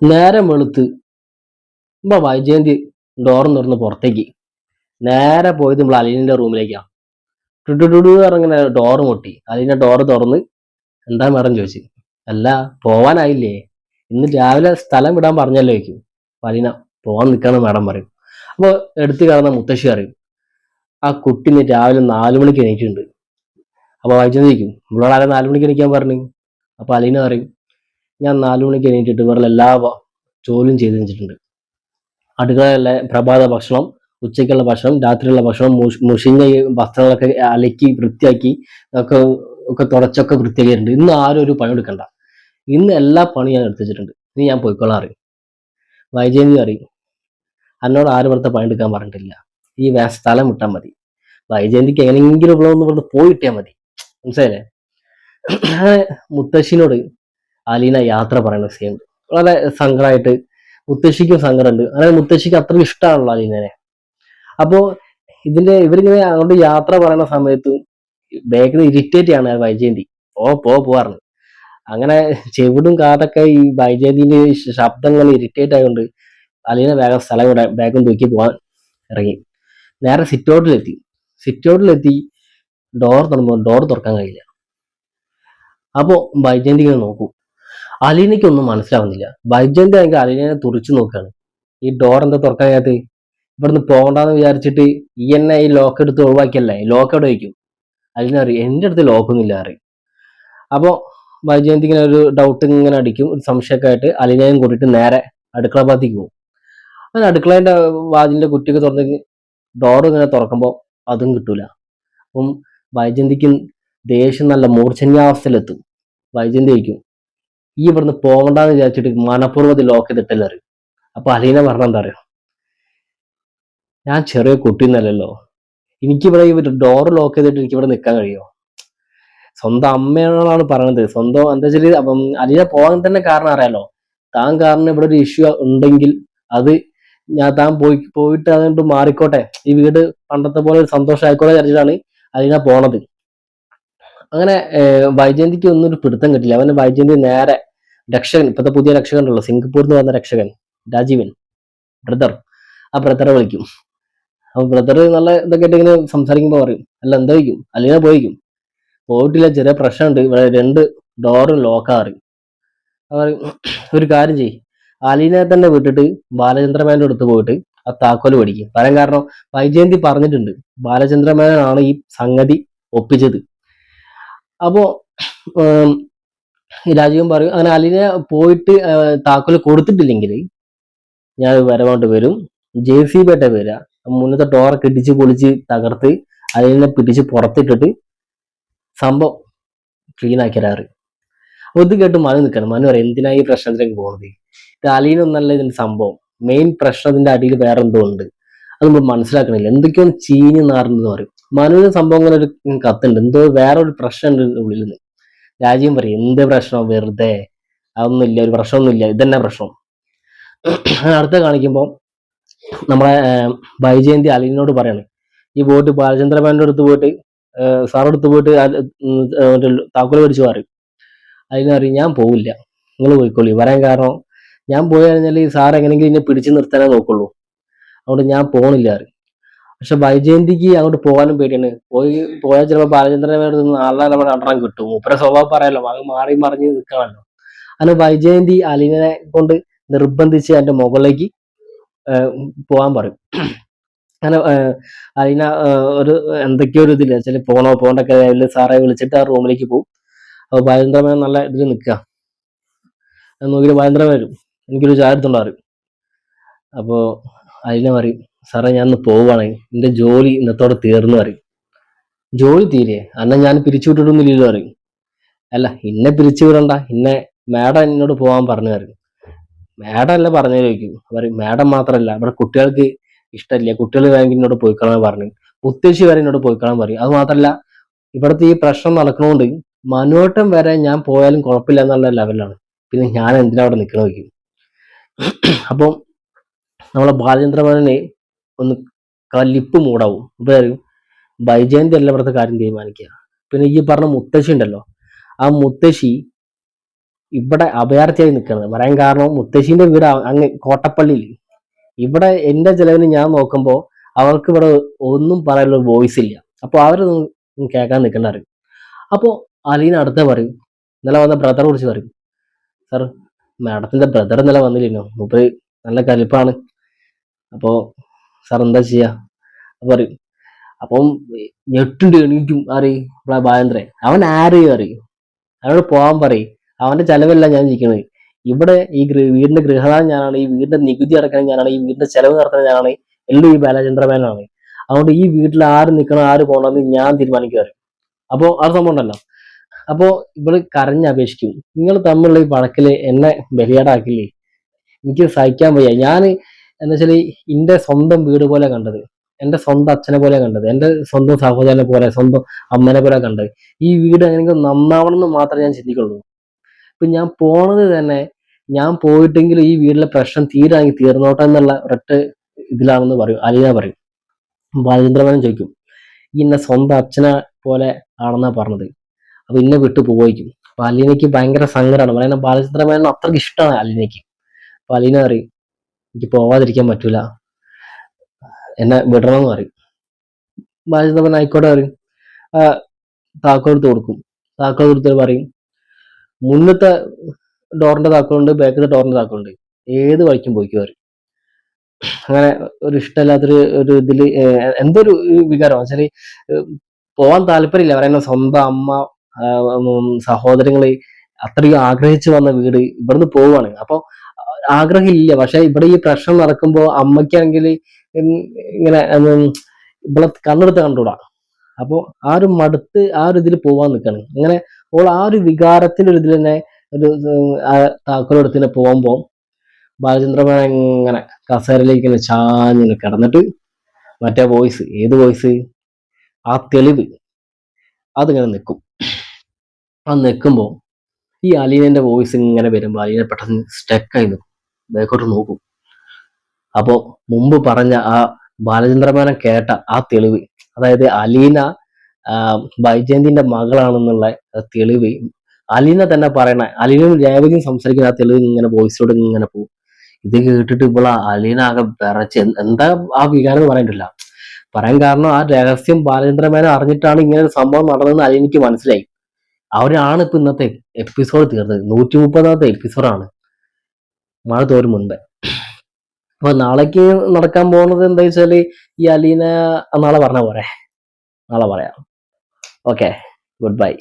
നേരം വെളുത്ത് ഇപ്പൊ വൈജയന്തി ഡോറും തുറന്ന് പുറത്തേക്ക്. നേരെ പോയത് നമ്മൾ അലീനിന്റെ റൂമിലേക്കാണ് ടുടുടുടു ഇറങ്ങനെ ഡോറ് മുട്ടി. അലീന ഡോറ് തുറന്ന് എന്താ മേഡം ചോദിച്ചു അല്ല പോവാനായില്ലേ? ഇന്ന് രാവിലെ സ്ഥലം വിടാൻ പറഞ്ഞല്ലോ ചോദിക്കും. അലീന പോവാൻ നിൽക്കണം മേഡം പറയും. അപ്പോൾ എടുത്തു കിടന്ന മുത്തശ്ശി അറിയും ആ കുട്ടി ഇന്ന് രാവിലെ നാലു മണിക്ക് എണീറ്റുണ്ട് അപ്പോൾ വൈജയന്തി ചോദിക്കും നമ്മളോട് ആരെ നാലു മണിക്ക് എണീക്കാൻ പറഞ്ഞു? അപ്പോൾ അലീന പറയും ഞാൻ നാലു മണിക്ക് എണീറ്റിട്ട് വേറെ എല്ലാ ജോലിയും ചെയ്ത് വെച്ചിട്ടുണ്ട് അടുക്കളയിലെ പ്രഭാത ഭക്ഷണം ഉച്ചയ്ക്കുള്ള ഭക്ഷണം രാത്രിയുള്ള ഭക്ഷണം മുഷിങ്ങ വസ്ത്രങ്ങളൊക്കെ അലക്കി വൃത്തിയാക്കി ഒക്കെ ഒക്കെ തുടച്ചൊക്കെ വൃത്തിയാക്കിയിട്ടുണ്ട്. ഇന്ന് ആരും ഒരു പണി എടുക്കണ്ട. ഇന്ന് എല്ലാ പണിയും ഞാൻ എടുത്തു വെച്ചിട്ടുണ്ട്. ഇനി ഞാൻ പോയിക്കോളാം അറിയും. വൈജയന്തി അറിയും എന്നോട് ആരും ഇവിടുത്തെ പണി എടുക്കാൻ പറഞ്ഞിട്ടില്ല. ഈ വേ സ്ഥലം വിട്ടാൽ മതി. വൈജയന്തിക്ക് എങ്ങനെയെങ്കിലും ഇവിടെ ഒന്ന് പോയിട്ടാൽ മതി. മനസ്സിലായില്ലേ? മുത്തശ്ശിനോട് അലീന യാത്ര പറയുന്ന സീൻ വളരെ സങ്കടമായിട്ട് മുത്തശ്ശിക്കും സങ്കടമുണ്ട്. അങ്ങനെ മുത്തശ്ശിക്ക് അത്ര ഇഷ്ടമാണല്ലോ ആലീനനെ. അപ്പോ ഇതിന്റെ ഇവരിങ്ങനെ അങ്ങോട്ട് യാത്ര പറയുന്ന സമയത്ത് ബാക്കിൽ ഇറിറ്റേറ്റ് ആണ് വൈജയന്തി. ഓ പോ പോവാറുണ്ട് അങ്ങനെ ചെവിടും കാതൊക്കെ ഈ വൈജയന്തിന്റെ ശബ്ദങ്ങൾ ഇറിറ്റേറ്റ് ആയതുകൊണ്ട് അലീന വേഗം സ്ഥലം കൂടെ ബാഗും തൂക്കി പോവാൻ ഇറങ്ങി. നേരെ സിറ്റൗട്ടിലെത്തി സിറ്റൗട്ടിലെത്തി ഡോർ തുറന്നു. ഡോർ തുറക്കാൻ കഴിയില്ല. അപ്പോ വൈജയന്തി ഇങ്ങനെ നോക്കൂ. അലീനയ്ക്കൊന്നും മനസ്സിലാവുന്നില്ല. വൈജയന്തി ആണെങ്കിൽ അലീനയെ തുറച്ചു നോക്കുകയാണ് ഈ ഡോർ എന്താ തുറക്കാൻ കഴിയാത്ത ഇവിടുന്ന് പോകണ്ടെന്ന് വിചാരിച്ചിട്ട് ഈ എന്നെ ഈ ലോക്ക് എടുത്ത് ഒഴിവാക്കിയല്ലേ? ലോക്ക് എവിടെ വയ്ക്കും അലീന അറിയും എന്റെ അടുത്ത് ലോക്കൊന്നുമില്ല അറിയും അപ്പോൾ വൈജയന്തി ഇങ്ങനെ ഒരു ഡൗട്ട് ഇങ്ങനെ അടിക്കും. ഒരു സംശയമൊക്കെ ആയിട്ട് അലീനയും കൂട്ടിയിട്ട് നേരെ അടുക്കള ഭാഗത്തേക്ക് പോകും. അങ്ങനെ അടുക്കളേന്റെ വാതിലിന്റെ കുറ്റിയൊക്കെ തുറന്ന് ഡോർ ഇങ്ങനെ തുറക്കുമ്പോൾ അതും കിട്ടൂല. അപ്പം വൈജന്തിക്കും ദേഷ്യം നല്ല മൂർച്ഛന്യാവസ്ഥയിലെത്തും. വൈജന്തി ചോദിക്കും ഈ ഇവിടുന്ന് പോകണ്ടെന്ന് വിചാരിച്ചിട്ട് മനഃപൂർവം ലോക്ക് ചെയ്തിട്ടല്ലേ അറിയും. അപ്പൊ അലീന പറഞ്ഞ എന്താ അറിയോ? ഞാൻ ചെറിയ കുട്ടിന്നല്ലല്ലോ. എനിക്കിവിടെ ഈ ഡോർ ലോക്ക് ചെയ്തിട്ട് എനിക്കിവിടെ നിൽക്കാൻ കഴിയുമോ സ്വന്തം അമ്മയോടാണ് പറയണത്. സ്വന്തം എന്താ ചെറിയ അപ്പം അലീന പോകാൻ തന്നെ കാരണം അറിയാലോ. താൻ കാരണം ഇവിടെ ഒരു ഇഷ്യൂ ഉണ്ടെങ്കിൽ അത് ഞാൻ താൻ പോയി പോയിട്ട് അതുകൊണ്ട് മാറിക്കോട്ടെ. ഈ വീട് പണ്ടത്തെ പോലെ ഒരു സന്തോഷം ആയിക്കോട്ടെ വിചാരിച്ചിട്ടാണ് അലീന പോണത്. അങ്ങനെ വൈജയന്തിക്ക് ഒന്നും ഒരു പിടുത്തം കിട്ടില്ല. അവന് വൈജയന്തി നേരെ രക്ഷകൻ ഇപ്പത്തെ പുതിയ ഉള്ളൂ സിംഗപ്പൂരിൽ നിന്ന് വന്ന രക്ഷകൻ രാജീവൻ ബ്രദർ ആ ബ്രദറെ വിളിക്കും. അപ്പൊ ബ്രദർ നല്ല ഇതൊക്കെ ഇങ്ങനെ സംസാരിക്കുമ്പോൾ പറയും അല്ല എന്താ വയ്ക്കും അല്ലെങ്കിൽ പോയിക്കും പോയിട്ടില്ല ചെറിയ പ്രശ്നമുണ്ട്. ഇവിടെ രണ്ട് ഡോറും ലോക്കാറി ഒരു കാര്യം ചെയ്യ്. അലീനെ തന്നെ വിട്ടിട്ട് ബാലചന്ദ്രമേനോട് അടുത്ത് പോയിട്ട് ആ താക്കോൽ പഠിക്കും പറയാൻ കാരണം വൈജയന്തി പറഞ്ഞിട്ടുണ്ട് ബാലചന്ദ്രമേനാണ് ഈ സംഗതി ഒപ്പിച്ചത്. അപ്പോ രാജീവൻ പറയും അങ്ങനെ അലീനെ പോയിട്ട് താക്കോൽ കൊടുത്തിട്ടില്ലെങ്കിൽ ഞാൻ വരവാണ്ട് വരും. ജെ സി ബേട്ട വരിക മുന്നത്തെ ടോറൊക്കെ ഇടിച്ച് പൊളിച്ച് തകർത്ത് അലീനെ പിടിച്ച് പുറത്തിട്ടിട്ട് സംഭവം ക്ലീൻ ആക്കി തരാറ് ഇത് കേട്ട് മനു നിൽക്കണം. മനു പറയും എന്തിനാ ഈ പ്രശ്നത്തിലേക്ക് പോകുന്നത്? ഇത് അലീനൊന്നല്ല ഇതിന്റെ സംഭവം. മെയിൻ പ്രശ്നത്തിന്റെ അടിയിൽ വേറെ എന്തോ ഉണ്ട്. അത് നമ്മൾ മനസ്സിലാക്കണില്ല. എന്തൊക്കെയോ ചീഞ്ഞ് നാറുന്നെന്ന് പറയും. മനുവിന് സംഭവം ഇങ്ങനെ ഒരു കത്തുണ്ട്. എന്തോ വേറെ ഒരു പ്രശ്നം ഉണ്ട് ഉള്ളിൽ നിന്ന്. രാജ്യം പറയും എന്ത് പ്രശ്നം? വെറുതെ. അതൊന്നുമില്ല ഒരു പ്രശ്നമൊന്നുമില്ല ഇതന്നെ പ്രശ്നം. അടുത്ത കാണിക്കുമ്പോൾ നമ്മളെ ബൈജയന്തി അലിനോട് പറയാണ്. ഈ പോയിട്ട് ബാലചന്ദ്രമേനോട് അടുത്ത് പോയിട്ട് സാറിന്റെ അടുത്ത് പോയിട്ട് താക്കോൽ ഉം, പറയും താക്കോൽ പറയും. ഞാൻ പോവില്ല. നിങ്ങൾ പോയിക്കോളി. പറയാൻ കാരണം ഞാൻ പോയി കഴിഞ്ഞാൽ ഈ സാർ എങ്ങനെയെങ്കിലും എന്നെ പിടിച്ചു നിർത്താനേ നോക്കുള്ളൂ. അതുകൊണ്ട് ഞാൻ പോണില്ല. പറയും പക്ഷെ വൈജയന്തിക്ക് അങ്ങോട്ട് പോകാനും പേടിയാണ്. പോയി പോയാൽ ചിലപ്പോൾ ബാലചന്ദ്രനോട് നാളെ നമ്മുടെ അണ്ടറാൻ കിട്ടും. മൂപ്പരെ സ്വഭാവം പറയാലോ അത് മാറി മറിഞ്ഞ് നിൽക്കണമല്ലോ അങ്ങനെ വൈജയന്തി അലീനെ കൊണ്ട് നിർബന്ധിച്ച് എന്റെ മുകളിലേക്ക് പോകാൻ പറയും. അങ്ങനെ അലീന ഒരു എന്തൊക്കെയോ ഒരു ഇതില്ല വെച്ചാൽ പോണോ പോണ്ടൊക്കെ സാറെ വിളിച്ചിട്ട് ആ റൂമിലേക്ക് പോകും അപ്പൊ ബാലചന്ദ്രമ നല്ല ഇതിൽ നിൽക്കുക നോക്കിയിട്ട് ബാലചന്ദ്രമ വരും. എനിക്കൊരു ചായ എടുത്തോണ്ട് പറയും. അപ്പോ അലീന പറയും സാറേ ഞാൻ ഇന്ന് പോവുകയാണ്. എന്റെ ജോലി ഇന്നത്തോടെ തീർന്നു പറയും. ജോലി തീരെ. അന്ന ഞാൻ പിരിച്ചു വിട്ടിട്ടൊന്നുമില്ലല്ലോ പറയും. അല്ല ഇന്നെ പിരിച്ചു വിടണ്ട. ഇന്നെ മാഡം എന്നോട് പോവാൻ പറഞ്ഞു പറയും മാഡം അല്ല പറഞ്ഞു ചോദിക്കും. പറയും മാഡം മാത്രമല്ല ഇവിടെ കുട്ടികൾക്ക് ഇഷ്ടമില്ല. കുട്ടികൾ വേണമെങ്കിൽ എന്നോട് പോയിക്കളാൻ പറഞ്ഞു. മുത്തശ്ശി വരെ എന്നോട് പോയിക്കളാൻ പറയും. അത് മാത്രമല്ല ഇവിടുത്തെ ഈ പ്രശ്നം നടക്കണോണ്ട് മനോട്ടം വരെ ഞാൻ പോയാലും കുഴപ്പമില്ല എന്നുള്ള ലെവലാണ് പിന്നെ ഞാൻ എന്തിനാ അവിടെ നിൽക്കണ വയ്ക്കും അപ്പം നമ്മളെ ബാലചന്ദ്രമേനനെ ഒന്ന് കലിപ്പ് മൂടാവും. ഇപ്പൊ പറയും ബൈജയന്തി അല്ല ഇവിടുത്തെ കാര്യം തീരുമാനിക്കുക. പിന്നെ ഈ പറഞ്ഞ മുത്തശ്ശി ഉണ്ടല്ലോ ആ മുത്തശ്ശി ഇവിടെ അഭയാർത്ഥിയായി നിൽക്കുന്നത് പറയാൻ കാരണം മുത്തശ്ശീന്റെ വീട് അങ്ങ് കോട്ടപ്പള്ളിയിൽ ഇവിടെ എന്റെ ചെലവിന് ഞാൻ നോക്കുമ്പോൾ അവർക്ക് ഇവിടെ ഒന്നും പറയാനുള്ള വോയിസ് ഇല്ല. അപ്പൊ അവർ കേൾക്കാൻ നിൽക്കണ്ടാറ് അപ്പോ അലീന അടുത്ത പറയും ഇന്നലെ വന്ന ബ്രദറെ കുറിച്ച് പറയും. സാർ മാഡത്തിന്റെ ബ്രദർ ഇന്നലെ വന്നില്ലല്ലോ മൂപ്പര് നല്ല കലിപ്പാണ്. അപ്പോ സാർ എന്താ ചെയ്യാ? പറയും. അപ്പം ഞെട്ടുണ്ട് എണീറ്റും അറിയും നമ്മളെ ബാലേന്ദ്രൻ. അവൻ ആരെയും അറിയും. അവനോട് പോകാൻ പറയും. അവന്റെ ചെലവല്ല ഞാൻ ഇരിക്കുന്നത് ഇവിടെ ഈ വീടിന്റെ ഗൃഹദാനം ഞാനാണ് ഈ വീടിന്റെ നികുതി അടക്കണം ഞാനാണ് ഈ വീടിന്റെ ചെലവ് നടത്തണം ഞാനാണ് എല്ലാം ഈ ബാലചന്ദ്രമേനാണ് അതുകൊണ്ട് ഈ വീട്ടിൽ ആര് നിൽക്കണം ആര് പോകണമെന്ന് ഞാൻ തീരുമാനിക്കുവാറ് അപ്പോൾ ആ സംഭവം ഉണ്ടല്ലോ. അപ്പോൾ ഇവൾ കരഞ്ഞ് അപേക്ഷിക്കും. നിങ്ങൾ തമ്മിലുള്ള ഈ വഴക്കിൽ എന്നെ ബലിയാടാക്കില്ലേ? എനിക്ക് സഹിക്കാൻ വയ്യ. ഞാൻ എന്താ വെച്ചാൽ എന്റെ സ്വന്തം വീട് പോലെ കണ്ടത്. എന്റെ സ്വന്തം അച്ഛനെ പോലെ കണ്ടത്. എന്റെ സ്വന്തം സഹോദരനെ പോലെ സ്വന്തം അമ്മനെ പോലെ കണ്ടത്. ഈ വീട് എങ്ങനെയെങ്കിലും നന്നാവണം എന്ന് മാത്രമേ ഞാൻ ചിന്തിക്കുള്ളൂ. ഇപ്പം ഞാൻ പോണത് തന്നെ ഞാൻ പോയിട്ടെങ്കിലും ഈ വീട്ടിലെ പ്രശ്നം തീരാണെങ്കിൽ തീർന്നോട്ടെ എന്നുള്ള ഒരൊറ്റ ഇതിലാണെന്ന് പറയും. അലീന പറയും. ബാലചന്ദ്രമേനൻ ചോദിക്കും ഈ എന്നെ സ്വന്തം അച്ഛനെ പോലെ ആണെന്നാണ് പറഞ്ഞത്. അപ്പൊ ഇന്നെ വിട്ടു പോയിക്കും അപ്പൊ അലീനയ്ക്ക് ഭയങ്കര സങ്കടമാണ് പറയുന്നത് ബാലചന്ദ്രമേനൻ അത്രയ്ക്ക് ഇഷ്ടമാണ് അലീനയ്ക്ക്. അപ്പൊ അലീന പറയും എനിക്ക് പോവാതിരിക്കാൻ പറ്റൂല. എന്നെ വിടണമെന്ന് പറയും. ബാലചന്ദ്രമേനൻ ആയിക്കോട്ടെ പറയും. എടുത്ത് കൊടുക്കും. താക്കോൽ കൊടുത്തിട്ട് പറയും മുന്നത്തെ ഡോറിന്റെ താക്കോലുണ്ട് ബാക്കിലെ ഡോറിന്റെ താക്കോലുണ്ട്. ഏത് വഴിക്കും പോയിക്കും പറയും. അങ്ങനെ ഒരു ഇഷ്ടമില്ലാത്തൊരു ഒരു ഇതിൽ എന്തൊരു വികാരം. വെച്ചാൽ പോവാൻ താല്പര്യമില്ല. പറയുന്ന സ്വന്തം അമ്മ സഹോദരങ്ങളെ അത്രയും ആഗ്രഹിച്ചു വന്ന വീട് ഇവിടുന്ന് പോവാണ്. അപ്പൊ ആഗ്രഹമില്ല. പക്ഷെ ഇവിടെ ഈ പ്രശ്നം നടക്കുമ്പോൾ അമ്മയ്ക്കാണെങ്കിൽ ഇങ്ങനെ ഇവിടെ കണ്ണെടുത്ത് കണ്ടുകൂടാ. അപ്പൊ ആ ഒരു മടുത്ത് ആ ഒരു ഇതിൽ പോവാൻ നിൽക്കണം അങ്ങനെ ഓൾ ആ ഒരു വികാരത്തിന്റെ ഒരു ഇതിൽ തന്നെ ഒരു താക്കോലെടുത്ത് തന്നെ പോകുമ്പോ ബാലചന്ദ്രമേന ഇങ്ങനെ കസേരയിലേക്ക് ഇങ്ങനെ ചാഞ്ഞ് കിടന്നിട്ട് മറ്റേ വോയിസ് ഏത് വോയിസ്? ആ തെളിവ്. അതിങ്ങനെ നിൽക്കും ആ നിൽക്കുമ്പോൾ ഈ അലീനന്റെ വോയിസ് ഇങ്ങനെ വരുമ്പോ അലീന പെട്ടെന്ന് സ്റ്റക്കായി നിൽക്കും ബാക്കോട്ട് നോക്കും. അപ്പോ മുമ്പ് പറഞ്ഞ ആ ബാലചന്ദ്രമേനൻ കേട്ട ആ തെളിവ് അതായത് അലീന ബൈജയന്തിന്റെ മകളാണെന്നുള്ള തെളിവ് അലീന തന്നെ പറയണ അലീനയും രേവതിയും സംസാരിക്കുന്ന ആ തെളിവ് ഇങ്ങനെ വോയിസിലൂടെ ഇങ്ങനെ പോകും. ഇത് കേട്ടിട്ട് ഇപ്പോൾ അലീന ആകെ വിറച്ച്. എന്താ ആ വികാരം എന്ന് പറയണ്ടില്ല പറയാൻ കാരണം ആ രഹസ്യം ബാലചന്ദ്രമേന അറിഞ്ഞിട്ടാണ് ഇങ്ങനെ ഒരു സംഭവം നടന്നതെന്ന് അലീനയ്ക്ക് മനസ്സിലായി. അവരാണ് ഇപ്പൊ ഇന്നത്തെ എപ്പിസോഡ് തീർന്നത് നൂറ്റി മുപ്പതാമത്തെ എപ്പിസോഡാണ് മഴ തോരും മുൻപ്. അപ്പൊ നാളേക്ക് നടക്കാൻ പോകുന്നത് എന്താ വെച്ചാൽ ഈ അലീന നാളെ പറഞ്ഞ പോരെ. നാളെ പറയാം. ഓക്കെ. Good bye